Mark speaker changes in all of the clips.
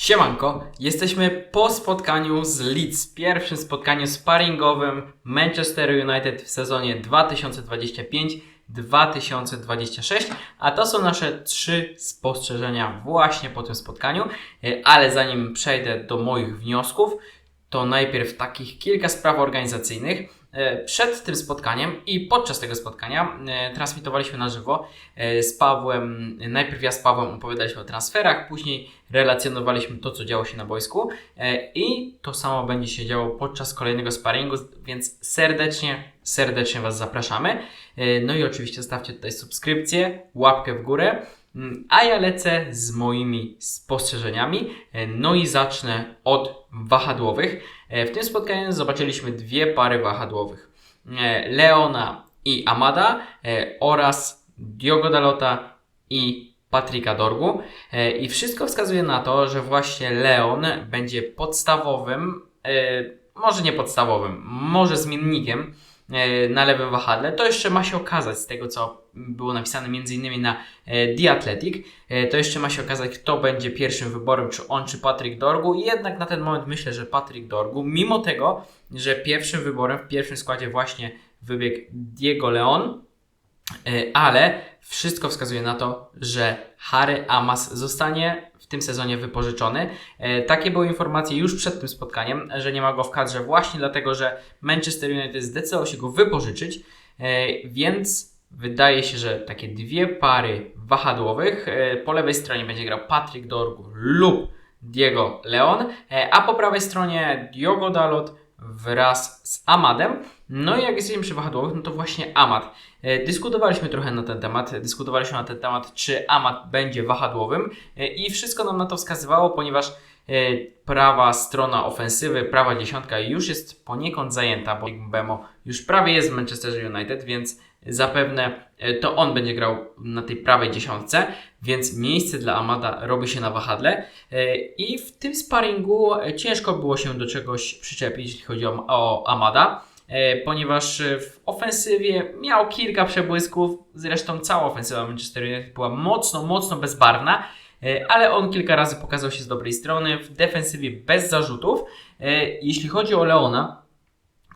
Speaker 1: Siemanko, jesteśmy po spotkaniu z Leeds, pierwszym spotkaniu sparingowym Manchester United w sezonie 2025-2026, a to są nasze trzy spostrzeżenia właśnie po tym spotkaniu, E, ale zanim przejdę do moich wniosków, to najpierw takich kilka spraw organizacyjnych. E, Przed tym spotkaniem i podczas tego spotkania e, transmitowaliśmy na żywo e, z Pawłem. Najpierw ja z Pawłem opowiadaliśmy o transferach, później relacjonowaliśmy to, co działo się na boisku i to samo będzie się działo podczas kolejnego sparingu, więc serdecznie, serdecznie Was zapraszamy. No i oczywiście zostawcie tutaj subskrypcję, łapkę w górę. Mm, A ja lecę z moimi spostrzeżeniami. E, No i zacznę od wahadłowych. E, W tym spotkaniu zobaczyliśmy dwie pary wahadłowych. E, Leona i Amada oraz Diogo Dalota i Patryka Dorgu. I wszystko wskazuje na to, że właśnie Leon będzie podstawowym, może nie podstawowym, może zmiennikiem na lewym wahadle. To jeszcze ma się okazać z tego, co było napisane m.in. na e, The Athletic. E, To jeszcze ma się okazać, kto będzie pierwszym wyborem, czy on, czy Patryk Dorgu. Jednak na ten moment myślę, że Patryk Dorgu, mimo tego, że pierwszym wyborem w pierwszym składzie właśnie wybiegł Diego Leon, e, ale wszystko wskazuje na to, że Harry Amas zostanie tym sezonie wypożyczony. E, Takie były informacje już przed tym spotkaniem, że nie ma go w kadrze właśnie dlatego, że Manchester United zdecydował się go wypożyczyć, e, więc wydaje się, że takie dwie pary wahadłowych, e, po lewej stronie będzie grał Patryk Dorgu lub Diego Leon, a po prawej stronie Diogo Dalot wraz z Amadem. No i jak jesteśmy przy wahadłowych, no to właśnie Amad. E, Dyskutowaliśmy trochę na ten temat, dyskutowaliśmy na ten temat, czy Amad będzie wahadłowym e, i wszystko nam na to wskazywało, ponieważ e, prawa strona ofensywy, prawa dziesiątka już jest poniekąd zajęta, bo Bemo już prawie jest w Manchester United, więc zapewne e, to on będzie grał na tej prawej dziesiątce, więc miejsce dla Amada robi się na wahadle E, i w tym sparingu e, ciężko było się do czegoś przyczepić, jeśli chodzi o, o Amada ponieważ w ofensywie miał kilka przebłysków, zresztą cała ofensywa Manchester United była mocno, mocno bezbarwna, ale on kilka razy pokazał się z dobrej strony, w defensywie bez zarzutów. Jeśli chodzi o Leona,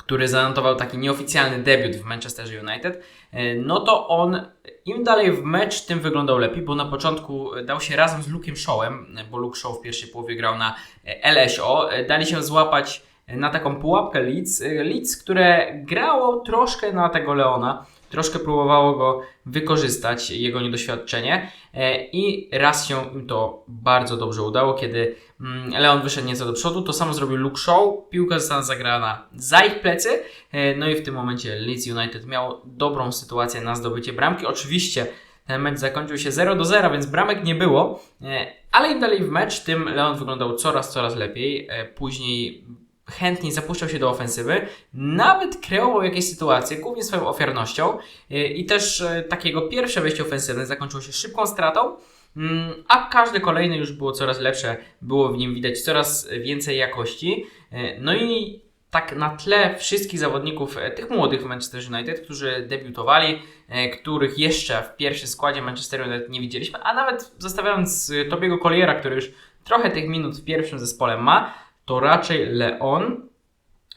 Speaker 1: który zanotował taki nieoficjalny debiut w Manchester United, e, no to on im dalej w mecz, tym wyglądał lepiej, bo na początku dał się razem z Luke'em Shawem, bo Luke Shaw w pierwszej połowie grał na e, LSO, e, dali się złapać na taką pułapkę Leeds, e, Leeds, które grało troszkę na tego Leona, troszkę próbowało go wykorzystać, jego niedoświadczenie e, i raz się im to bardzo dobrze udało, kiedy mm, Leon wyszedł nieco do przodu, to samo zrobił Luke Shaw, piłka została zagrana za ich plecy, e, no i w tym momencie Leeds United miał dobrą sytuację na zdobycie bramki, oczywiście ten mecz zakończył się 0 do 0, więc bramek nie było, e, ale im dalej w mecz, tym Leon wyglądał coraz, coraz lepiej. Później chętniej zapuszczał się do ofensywy, nawet kreował jakieś sytuacje, głównie swoją ofiarnością e, i też e, takiego pierwsze wejście ofensywne zakończyło się szybką stratą, mm, a każde kolejne już było coraz lepsze, było w nim widać coraz więcej jakości. E, No i tak na tle wszystkich zawodników, e, tych młodych w Manchester United, którzy debiutowali, e, których jeszcze w pierwszym składzie Manchester United nie widzieliśmy, a nawet zostawiając Tobiego Colliera, który już trochę tych minut w pierwszym zespole ma, to raczej Leon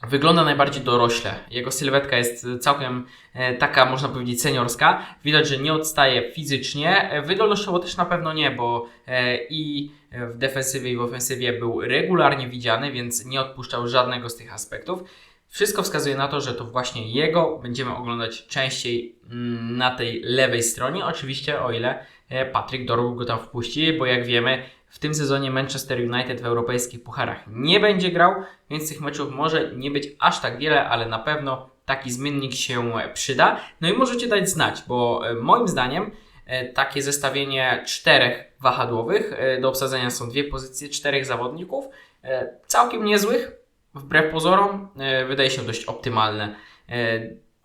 Speaker 1: wygląda najbardziej dorośle. Jego sylwetka jest całkiem e, taka, można powiedzieć, seniorska. Widać, że nie odstaje fizycznie. E, Wydolnościowo też na pewno nie, bo e, i w defensywie i w ofensywie był regularnie widziany, więc nie odpuszczał żadnego z tych aspektów. Wszystko wskazuje na to, że to właśnie jego będziemy oglądać częściej mm, na tej lewej stronie. Oczywiście, o ile Patryk Dorgu go tam wpuści, bo jak wiemy, w tym sezonie Manchester United w europejskich pucharach nie będzie grał, więc tych meczów może nie być aż tak wiele, ale na pewno taki zmiennik się przyda. No i możecie dać znać, bo e, moim zdaniem e, takie zestawienie czterech wahadłowych, e, do obsadzenia są dwie pozycje, czterech zawodników, e, całkiem niezłych, wbrew pozorom, e, wydaje się dość optymalne.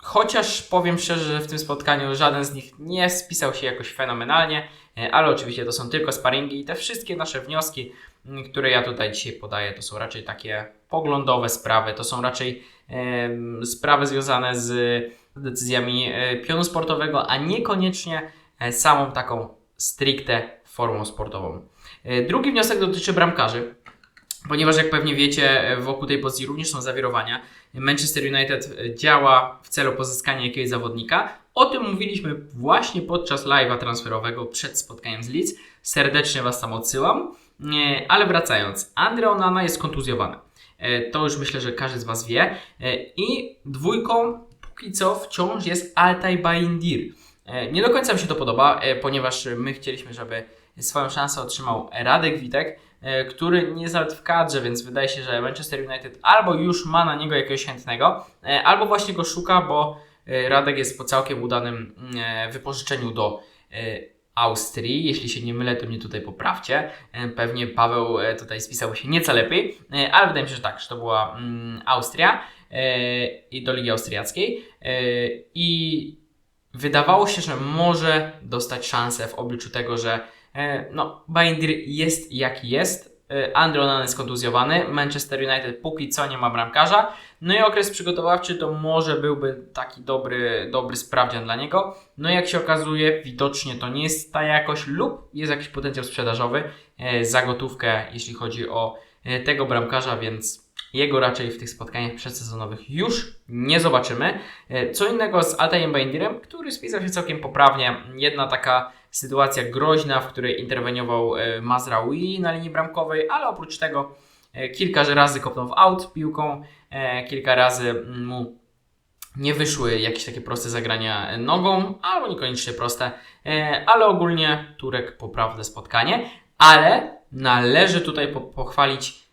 Speaker 1: E, Chociaż powiem szczerze, że w tym spotkaniu żaden z nich nie spisał się jakoś fenomenalnie, e, ale oczywiście to są tylko sparingi i te wszystkie nasze wnioski, które ja tutaj dzisiaj podaję, to są raczej takie poglądowe sprawy, to są raczej em, sprawy związane z decyzjami e, pionu sportowego, a niekoniecznie e, samą taką stricte formą sportową. E, Drugi wniosek dotyczy bramkarzy. Ponieważ jak pewnie wiecie, e, wokół tej pozycji również są zawirowania. Manchester United e, działa w celu pozyskania jakiegoś zawodnika. O tym mówiliśmy właśnie podczas live'a transferowego przed spotkaniem z Leeds. Serdecznie Was tam odsyłam. E, Ale wracając, Andre Onana jest kontuzjowany. E, To już myślę, że każdy z Was wie. I dwójką póki co wciąż jest Altay Bayindir. E, Nie do końca mi się to podoba, ponieważ my chcieliśmy, żeby swoją szansę otrzymał Radek Witek, który nie jest nawet w kadrze, więc wydaje się, że Manchester United albo już ma na niego jakiegoś chętnego, e, albo właśnie go szuka, bo e, Radek jest po całkiem udanym e, wypożyczeniu do e, Austrii. Jeśli się nie mylę, to mnie tutaj poprawcie. E, Pewnie Paweł e, tutaj spisał się nieco lepiej, e, ale wydaje mi się, że tak, że to była mm, Austria e, i do Ligi Austriackiej. E, I wydawało się, że może dostać szansę w obliczu tego, że e, no, Bayindir jest jaki jest. E, Andre Onana jest kontuzjowany. Manchester United póki co nie ma bramkarza. No i okres przygotowawczy to może byłby taki dobry, dobry sprawdzian dla niego. No jak się okazuje, widocznie to nie jest ta jakość lub jest jakiś potencjał sprzedażowy e, za gotówkę, jeśli chodzi o e, tego bramkarza, więc jego raczej w tych spotkaniach przedsezonowych już nie zobaczymy. E, Co innego z Altajem Bayindirem, który spisał się całkiem poprawnie. Jedna taka sytuacja groźna, w której interweniował e, Mazraoui na linii bramkowej, ale oprócz tego e, kilka razy kopnął w out piłką, e, kilka razy mu nie wyszły jakieś takie proste zagrania nogą, albo niekoniecznie proste, ale ogólnie Turek poprawne spotkanie, ale należy tutaj po- pochwalić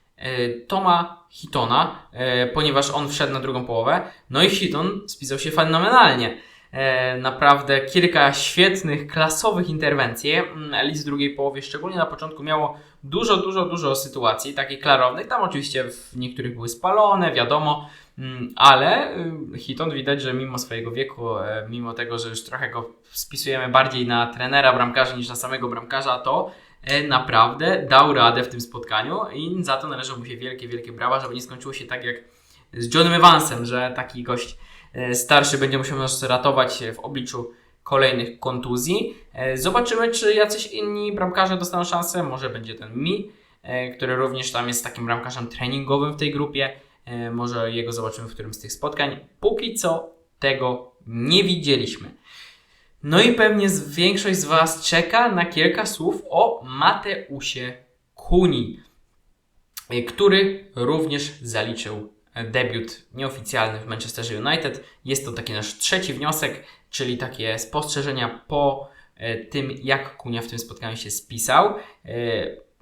Speaker 1: Toma Hitona, ponieważ on wszedł na drugą połowę, no i Hiton spisał się fenomenalnie. E, Naprawdę kilka świetnych, klasowych interwencji. Mm, Leeds w drugiej połowie, szczególnie na początku, miało dużo, dużo, dużo sytuacji takich klarownych. Tam oczywiście w niektórych były spalone, wiadomo, Mm, ale y, Hiton widać, że mimo swojego wieku, e, mimo tego, że już trochę go spisujemy bardziej na trenera bramkarza niż na samego bramkarza, to e, naprawdę dał radę w tym spotkaniu i za to należą mu się wielkie, wielkie brawa, żeby nie skończyło się tak jak z Johnem Evansem, że taki gość starszy będzie musiał nas ratować w obliczu kolejnych kontuzji. E, Zobaczymy, czy jacyś inni bramkarze dostaną szansę. Może będzie ten Mi, e, który również tam jest takim bramkarzem treningowym w tej grupie. E, Może jego zobaczymy w którymś z tych spotkań. Póki co tego nie widzieliśmy. No i pewnie większość z Was czeka na kilka słów o Mateusie Kuni, e, który również zaliczył e, debiut nieoficjalny w Manchesterze United. Jest to taki nasz trzeci wniosek, czyli takie spostrzeżenia po e, tym, jak Kunia w tym spotkaniu się spisał. E,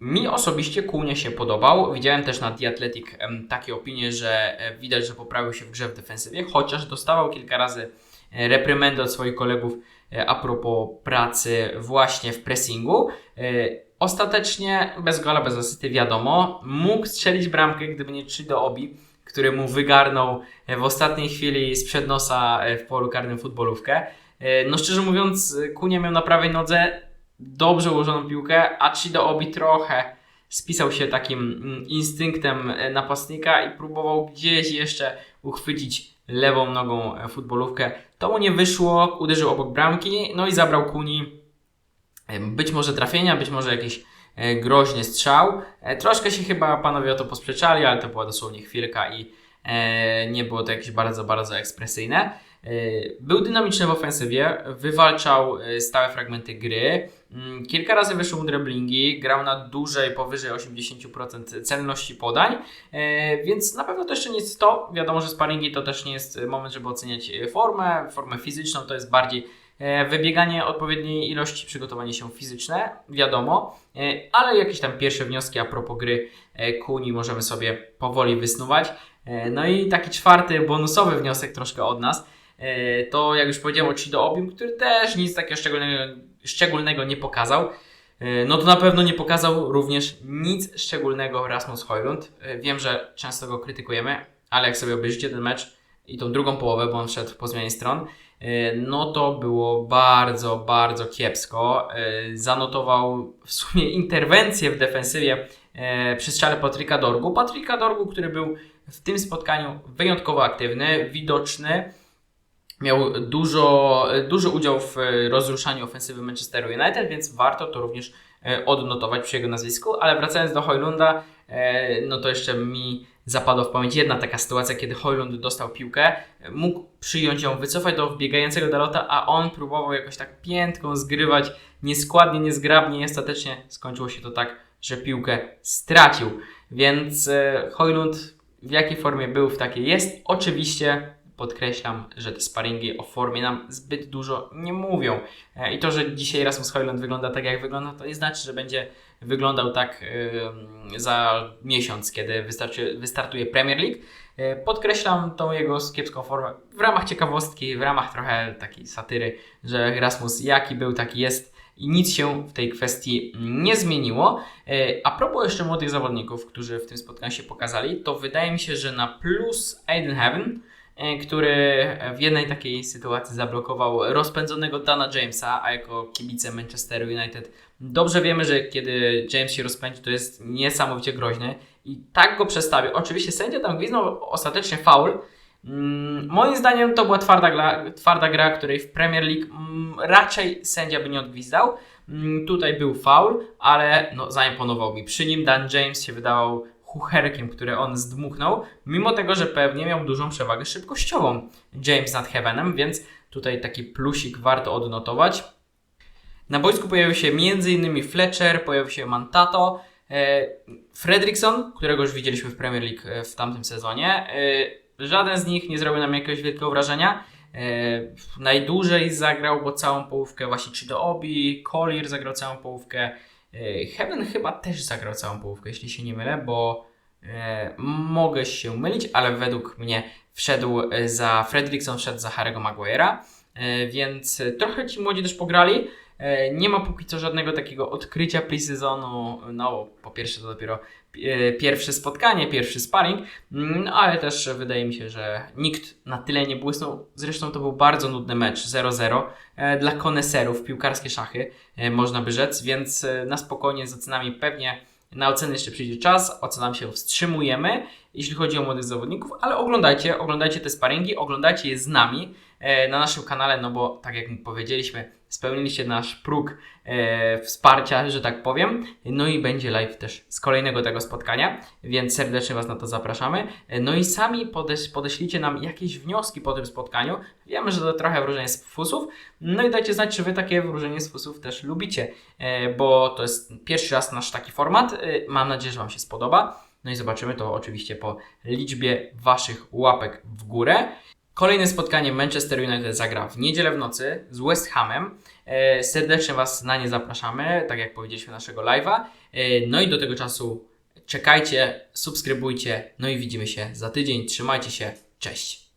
Speaker 1: Mi osobiście Kunia się podobał. Widziałem też na The Athletic takie opinie, że e, widać, że poprawił się w grze w defensywie, chociaż dostawał kilka razy reprymendy od swoich kolegów a propos pracy właśnie w pressingu. Ostatecznie bez gola, bez asysty, wiadomo, mógł strzelić bramkę, gdyby nie Chido Obi, który mu wygarnął e, w ostatniej chwili sprzed nosa e, w polu karnym futbolówkę. E, No szczerze mówiąc, Kunia miał na prawej nodze dobrze ułożoną piłkę, a Chido Obi trochę spisał się takim mm, instynktem napastnika i próbował gdzieś jeszcze uchwycić lewą nogą futbolówkę. To mu nie wyszło, uderzył obok bramki, no i zabrał Kuni być może trafienia, być może jakiś e, groźny strzał. E, Troszkę się chyba panowie o to posprzeczali, ale to była dosłownie chwilka i e, nie było to jakieś bardzo, bardzo ekspresyjne. Był dynamiczny w ofensywie, wywalczał stałe fragmenty gry. Mm, Kilka razy wyszło mu driblingi, grał na dłużej, powyżej 80% celności podań, więc na pewno to jeszcze nie jest to. Wiadomo, że sparingi to też nie jest moment, żeby oceniać formę. Formę fizyczną to jest bardziej wybieganie odpowiedniej ilości, przygotowanie się fizyczne, wiadomo, e, ale jakieś tam pierwsze wnioski a propos gry e, Kuni możemy sobie powoli wysnuwać. E, No i taki czwarty, bonusowy wniosek troszkę od nas, e, to jak już powiedziałem o Chido Obim, który też nic takiego szczególnego, szczególnego nie pokazał. E, No to na pewno nie pokazał również nic szczególnego Rasmus Højlund. E, Wiem, że często go krytykujemy, ale jak sobie obejrzycie ten mecz i tą drugą połowę, bo on szedł po zmianie stron, e, no to było bardzo, bardzo kiepsko. E, Zanotował w sumie interwencję w defensywie e, przy strzale Patryka Dorgu. Patryka Dorgu, który był w tym spotkaniu wyjątkowo aktywny, widoczny. Miał dużo, duży udział w rozruszaniu ofensywy Manchesteru United, więc warto to również odnotować przy jego nazwisku, ale wracając do Hojlunda, no to jeszcze mi zapadła w pamięć jedna taka sytuacja, kiedy Hojlund dostał piłkę, mógł przyjąć ją, wycofać do wbiegającego Dalota, a on próbował jakoś tak piętką zgrywać nieskładnie, niezgrabnie i ostatecznie skończyło się to tak, że piłkę stracił. Więc e, Hojlund w jakiej formie był, w takiej jest. Oczywiście podkreślam, że te sparingi o formie nam zbyt dużo nie mówią. E, I to, że dzisiaj Rasmus Hojlund wygląda tak, jak wygląda, to nie znaczy, że będzie wyglądał tak za miesiąc, kiedy wystarczy, wystartuje Premier League. E, Podkreślam tą jego kiepską formę w ramach ciekawostki, w ramach trochę takiej satyry, że Rasmus jaki był, taki jest i nic się w tej kwestii nie zmieniło. E, A propos jeszcze młodych zawodników, którzy w tym spotkaniu się pokazali, to wydaje mi się, że na plus Aiden Heaven, e, który w jednej takiej sytuacji zablokował rozpędzonego Dana Jamesa, a jako kibice Manchesteru United dobrze wiemy, że kiedy James się rozpędzi, to jest niesamowicie groźny i tak go przestawił. Oczywiście sędzia tam gwiznął ostatecznie faul, Mm, Moim zdaniem to była twarda gra, twarda gra, której w Premier League mm, raczej sędzia by nie odgwizdał. Mm, Tutaj był faul, ale no, zaimponował mi. Przy nim Dan James się wydawał chucherkiem, który on zdmuchnął, mimo tego, że pewnie miał dużą przewagę szybkościową James nad Heavenem, więc tutaj taki plusik warto odnotować. Na boisku pojawił się m.in. Fletcher, pojawił się Mantato, e, Fredrickson, którego już widzieliśmy w Premier League e, w tamtym sezonie. E, Żaden z nich nie zrobił nam jakiegoś wielkiego wrażenia. Najdłużej zagrał, bo całą połówkę właśnie czy do Obi, Collier zagrał całą połówkę. Heaven chyba też zagrał całą połówkę, jeśli się nie mylę, bo mogę się mylić, ale według mnie wszedł za Fredrickson, wszedł za Harry'ego Maguire'a, więc trochę ci młodzi też pograli. E, Nie ma póki co żadnego takiego odkrycia pre-sezonu. No, po pierwsze to dopiero e, pierwsze spotkanie, pierwszy sparring, no, ale też wydaje mi się, że nikt na tyle nie błysnął. Zresztą to był bardzo nudny mecz 0-0 e, dla koneserów, piłkarskie szachy, można by rzec, więc na spokojnie z ocenami pewnie na oceny jeszcze przyjdzie czas, ocenam się wstrzymujemy, jeśli chodzi o młodych zawodników, ale oglądajcie, oglądajcie te sparingi, oglądajcie je z nami na naszym kanale, no bo tak jak powiedzieliśmy, spełniliście nasz próg e, wsparcia, że tak powiem. No i będzie live też z kolejnego tego spotkania, więc serdecznie Was na to zapraszamy. E, No i sami podeś, podeślijcie nam jakieś wnioski po tym spotkaniu. Wiemy, że to trochę wróżenie z fusów. No i dajcie znać, czy Wy takie wróżenie z fusów też lubicie, e, bo to jest pierwszy raz nasz taki format. E, Mam nadzieję, że Wam się spodoba. No i zobaczymy to oczywiście po liczbie Waszych łapek w górę. Kolejne spotkanie Manchester United zagra w niedzielę w nocy z West Hamem. E, serdecznie Was na nie zapraszamy, tak jak powiedzieliśmy naszego live'a. E, no i do tego czasu czekajcie, subskrybujcie, no i widzimy się za tydzień. Trzymajcie się, cześć!